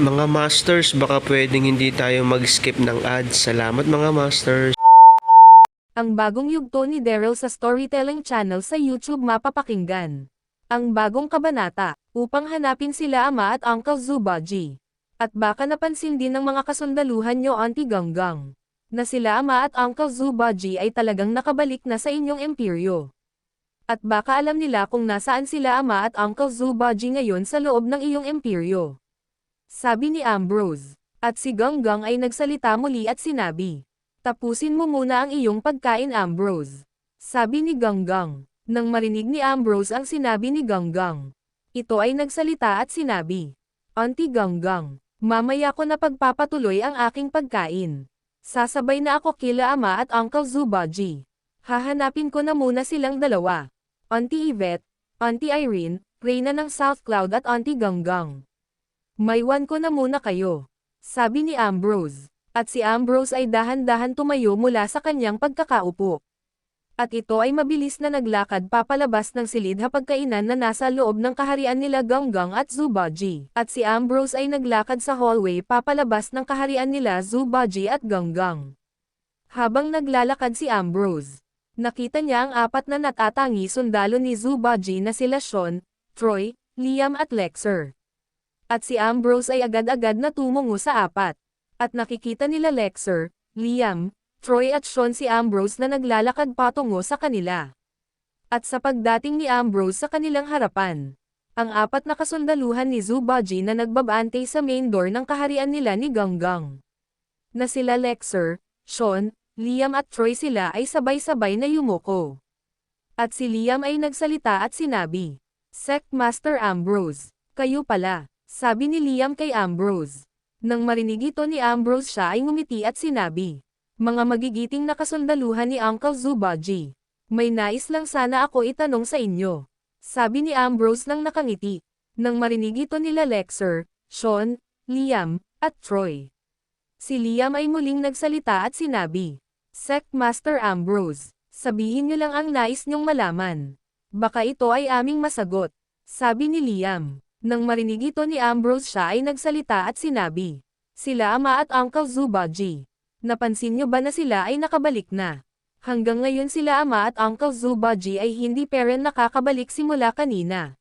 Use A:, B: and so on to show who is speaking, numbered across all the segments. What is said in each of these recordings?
A: Mga Masters, baka pwedeng hindi tayo mag-skip ng ads. Salamat mga Masters.
B: Ang bagong yugto ni Daryl sa Storytelling Channel sa YouTube mapapakinggan. Ang bagong kabanata, upang hanapin sila ama at Uncle Zubaji. At baka napansin din ng mga kasundaluhan nyo Auntie Ganggang, na sila ama at Uncle Zubaji ay talagang nakabalik na sa inyong imperyo. At baka alam nila kung nasaan sila ama at Uncle Zubaji ngayon sa loob ng iyong imperyo. Sabi ni Ambrose. At si Ganggang ay nagsalita muli at sinabi, Tapusin mo muna ang iyong pagkain Ambrose. Sabi ni Ganggang. Nang marinig ni Ambrose ang sinabi ni Ganggang. Ito ay nagsalita at sinabi, Auntie Ganggang, mamaya ko na pagpapatuloy ang aking pagkain. Sasabay na ako kila ama at Uncle Zubaji. Hahanapin ko na muna silang dalawa. Auntie Yvette, Auntie Irene, Reyna ng South Cloud at Auntie Ganggang. Maywan ko na muna kayo. Sabi ni Ambrose. At si Ambrose ay dahan-dahan tumayo mula sa kanyang pagkakaupo. At ito ay mabilis na naglakad papalabas ng silid hapagkainan na nasa loob ng kaharian nila Ganggang at Zubaji. At si Ambrose ay naglakad sa hallway papalabas ng kaharian nila Zubaji at Ganggang. Habang naglalakad si Ambrose, nakita niya ang apat na natatangi sundalo ni Zubaji na sila Sean, Troy, Liam at Lexer. At si Ambrose ay agad-agad na tumungo sa apat. At nakikita nila Lexer, Liam, Troy at Sean si Ambrose na naglalakad patungo sa kanila. At sa pagdating ni Ambrose sa kanilang harapan, ang apat na kasundaluhan ni Zubaji na nagbabantay sa main door ng kaharian nila ni Ganggang. Na sila Lexer, Sean, Liam at Troy sila ay sabay-sabay na yumuko. At si Liam ay nagsalita at sinabi, Sect Master Ambrose, kayo pala, sabi ni Liam kay Ambrose. Nang marinig ito ni Ambrose siya ay ngumiti at sinabi, Mga magigiting na kasundaluhan ni Uncle Zubaji. May nais lang sana ako itanong sa inyo. Sabi ni Ambrose nang nakangiti. Nang marinig ito nila Lexer, Sean, Liam, at Troy. Si Liam ay muling nagsalita at sinabi, Sect Master Ambrose, sabihin niyo lang ang nais niyong malaman. Baka ito ay aming masagot. Sabi ni Liam. Nang marinig ito ni Ambrose siya ay nagsalita at sinabi, Sila ama at Uncle Zubaji. Napansin niyo ba na sila ay nakabalik na? Hanggang ngayon sila ama at Uncle Zubaji ay hindi peren nakakabalik simula kanina.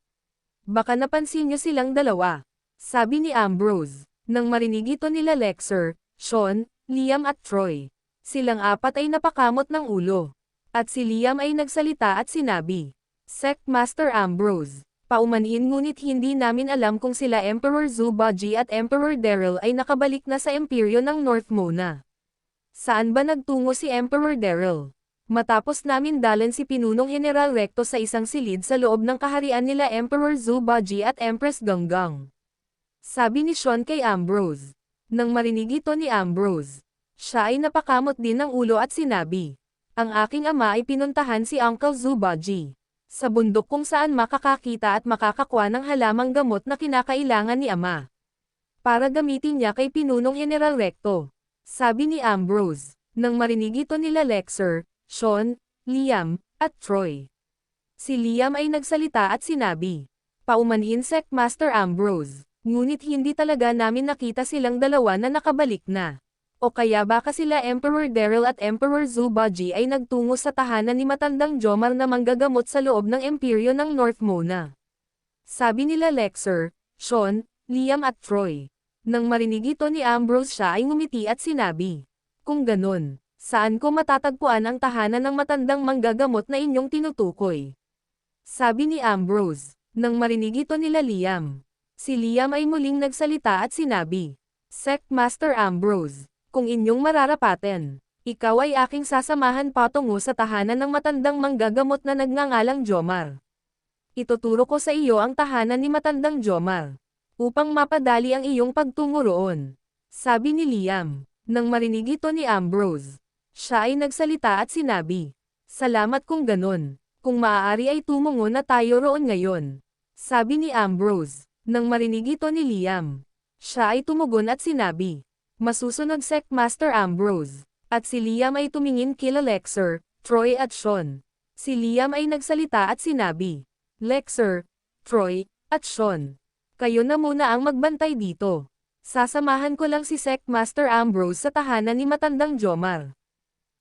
B: Baka napansin niyo silang dalawa. Sabi ni Ambrose. Nang marinig ito nila Lexer, Sean, Liam at Troy. Silang apat ay napakamot ng ulo. At si Liam ay nagsalita at sinabi, Sect Master Ambrose. Paumanhin ngunit hindi namin alam kung sila Emperor Zubaji at Emperor Daryl ay nakabalik na sa imperyo ng North Mona. Saan ba nagtungo si Emperor Daryl? Matapos namin dalan si Pinunong General Recto sa isang silid sa loob ng kaharian nila Emperor Zubaji at Empress Ganggang. Sabi ni Sean kay Ambrose. Nang marinig ito ni Ambrose, siya ay napakamot din ng ulo at sinabi, Ang aking ama ay pinuntahan si Uncle Zubaji sa bundok kung saan makakakita at makakakwa ng halamang gamot na kinakailangan ni Ama. Para gamitin niya kay Pinunong General Recto. Sabi ni Ambrose, nang marinig ito nila Lexer, Sean, Liam, at Troy. Si Liam ay nagsalita at sinabi, Paumanhin Sec Master Ambrose, ngunit hindi talaga namin nakita silang dalawa na nakabalik na. O kaya baka sila Emperor Daryl at Emperor Zubaji ay nagtungo sa tahanan ni matandang Jomar na manggagamot sa loob ng imperyo ng North Mona. Sabi nila Lexer, Sean, Liam at Troy. Nang marinig ito ni Ambrose siya ay ngumiti at sinabi, Kung ganon, saan ko matatagpuan ang tahanan ng matandang manggagamot na inyong tinutukoy? Sabi ni Ambrose, nang marinig ito nila Liam. Si Liam ay muling nagsalita at sinabi, Sect Master Ambrose, kung inyong mararapaten, ikaw ay aking sasamahan patungo sa tahanan ng matandang manggagamot na nagngangalang Jomar. Ituturo ko sa iyo ang tahanan ni matandang Jomar, upang mapadali ang iyong pagtungo roon. Sabi ni Liam, nang marinig ito ni Ambrose. Siya ay nagsalita at sinabi, Salamat kung ganon, kung maaari ay tumungo na tayo roon ngayon. Sabi ni Ambrose, nang marinig ito ni Liam. Siya ay tumugon at sinabi, Masusunod Sect Master Ambrose. At si Liam ay tumingin kila Lexer, Troy at Sean. Si Liam ay nagsalita at sinabi, Lexer, Troy, at Sean. Kayo na muna ang magbantay dito. Sasamahan ko lang si Sect Master Ambrose sa tahanan ni Matandang Jomar.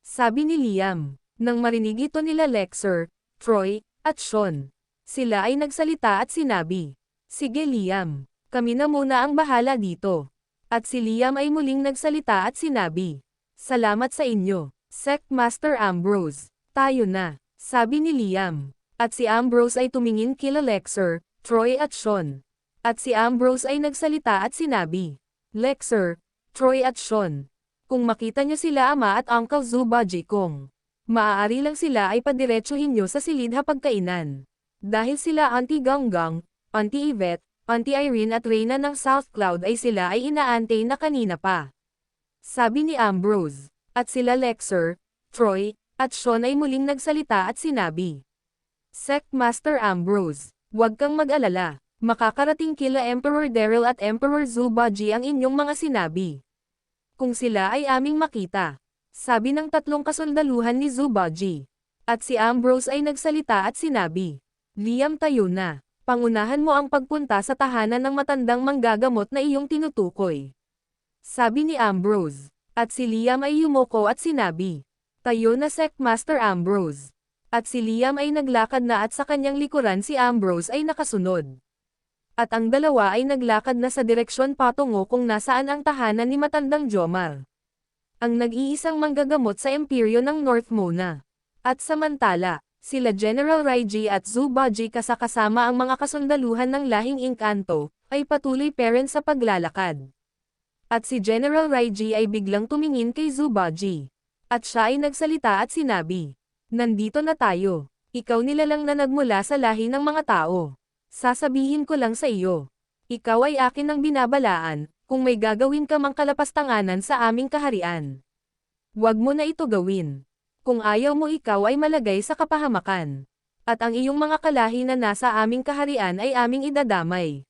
B: Sabi ni Liam, nang marinig ito nila Lexer, Troy, at Sean. Sila ay nagsalita at sinabi, Sige Liam, kami na muna ang bahala dito. At si Liam ay muling nagsalita at sinabi, Salamat sa inyo, Sect Master Ambrose. Tayo na, sabi ni Liam. At si Ambrose ay tumingin kila Lexer, Troy at Sean. At si Ambrose ay nagsalita at sinabi, Lexer, Troy at Sean. Kung makita niyo sila ama at Uncle Zubaji kong, maaari lang sila ay padiretsuhin niyo sa silid hapagkainan. Dahil sila Auntie Ganggang, Auntie Yvette, Auntie Irene at Reyna ng South Cloud ay sila ay inaantay na kanina pa. Sabi ni Ambrose. At sila Lexer, Troy, at Sean ay muling nagsalita at sinabi. Sect Master Ambrose, huwag kang mag-alala. Makakarating kila Emperor Daryl at Emperor Zubaji ang inyong mga sinabi. Kung sila ay aming makita. Sabi ng tatlong kasundaluhan ni Zubaji. At si Ambrose ay nagsalita at sinabi. Liam tayo na. Pangunahan mo ang pagpunta sa tahanan ng matandang manggagamot na iyong tinutukoy. Sabi ni Ambrose. At si Liam ay yumoko at sinabi. Tayo na Sect Master Ambrose. At si Liam ay naglakad na at sa kanyang likuran si Ambrose ay nakasunod. At ang dalawa ay naglakad na sa direksyon patungo kung nasaan ang tahanan ni Matandang Jomar. Ang nag-iisang manggagamot sa imperyo ng North Mona. At samantala, sila General Raiji at Zubaji kasakasama ang mga kasundaluhan ng lahing Inkanto, ay patuloy parent sa paglalakad. At si General Raiji ay biglang tumingin kay Zubaji. At siya ay nagsalita at sinabi, Nandito na tayo. Ikaw nilalang na nagmula sa lahi ng mga tao. Sasabihin ko lang sa iyo. Ikaw ay akin ang binabalaan, kung may gagawin ka mang kalapastanganan sa aming kaharian. Huwag mo na ito gawin. Kung ayaw mo ikaw ay malagay sa kapahamakan. At ang iyong mga kalahi na nasa aming kaharian ay aming idadamay.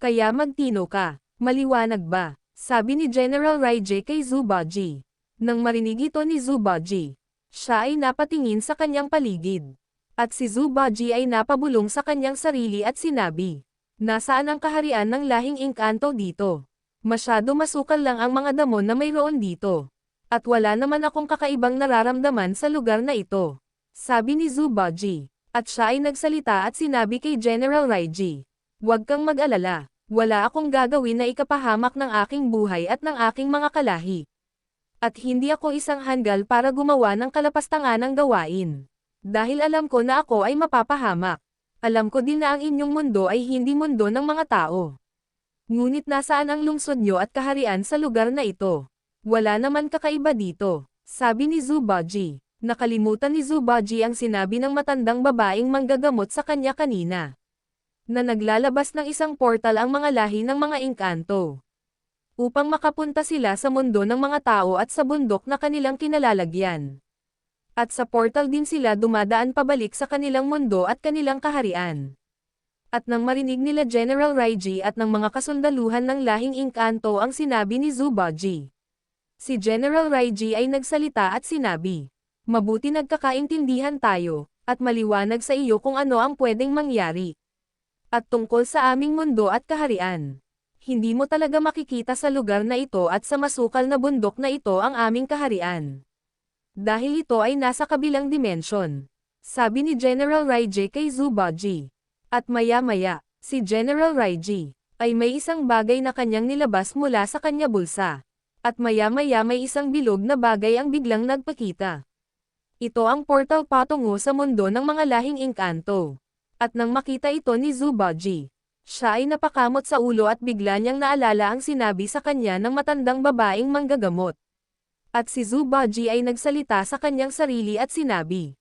B: Kaya magtino ka, maliwanag ba? Sabi ni General Raije kay Zubaji. Nang marinig ito ni Zubaji, siya ay napatingin sa kanyang paligid. At si Zubaji ay napabulong sa kanyang sarili at sinabi, Nasaan ang kaharian ng lahing inkanto dito? Masyado masukal lang ang mga damo na mayroon dito. At wala naman akong kakaibang nararamdaman sa lugar na ito. Sabi ni Zubaji. At siya ay nagsalita at sinabi kay General Raiji, Huwag kang mag-alala, wala akong gagawin na ikapahamak ng aking buhay at ng aking mga kalahi. At hindi ako isang hanggal para gumawa ng kalapastangan ng gawain. Dahil alam ko na ako ay mapapahamak. Alam ko din na ang inyong mundo ay hindi mundo ng mga tao. Ngunit nasaan ang lungsod nyo at kaharian sa lugar na ito? Wala naman kakaiba dito, sabi ni Zubaji. Nakalimutan ni Zubaji ang sinabi ng matandang babaeng manggagamot sa kanya kanina. Na naglalabas ng isang portal ang mga lahi ng mga engkanto. Upang makapunta sila sa mundo ng mga tao at sa bundok na kanilang kinalalagyan. At sa portal din sila dumadaan pabalik sa kanilang mundo at kanilang kaharian. At nang marinig nila General Raiji at ng mga kasundaluhan ng lahing engkanto ang sinabi ni Zubaji. Si General Raiji ay nagsalita at sinabi, Mabuti nagkakaintindihan tayo, at maliwanag sa iyo kung ano ang pwedeng mangyari. At tungkol sa aming mundo at kaharian. Hindi mo talaga makikita sa lugar na ito at sa masukal na bundok na ito ang aming kaharian. Dahil ito ay nasa kabilang dimensyon. Sabi ni General Raiji kay Zubaji. At maya-maya, si General Raiji ay may isang bagay na kanyang nilabas mula sa kanya bulsa. At maya-maya may isang bilog na bagay ang biglang nagpakita. Ito ang portal patungo sa mundo ng mga lahing engkanto. At nang makita ito ni Zubaji, siya ay napakamot sa ulo at bigla niyang naalala ang sinabi sa kanya ng matandang babaeng manggagamot. At si Zubaji ay nagsalita sa kanyang sarili at sinabi,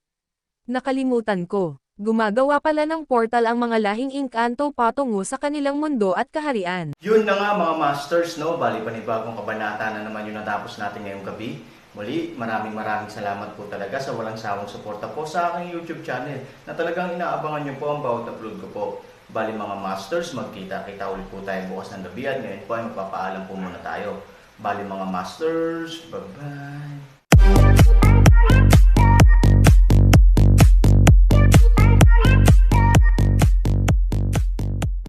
B: Nakalimutan ko, gumagawa pala ng portal ang mga lahing engkanto patungo sa kanilang mundo at kaharian.
C: Yun na nga mga masters, no? Bali panibagong kabanata na naman yung natapos natin ngayong gabi. Muli, maraming maraming salamat po talaga sa walang sawang suporta po sa aking YouTube channel na talagang inaabangan niyo po ang bawat upload ko po. Bali mga masters, magkita-kita ulit po tayo bukas ng gabi at ngayon po ay magpapaalam po muna tayo. Bali mga masters, bye-bye!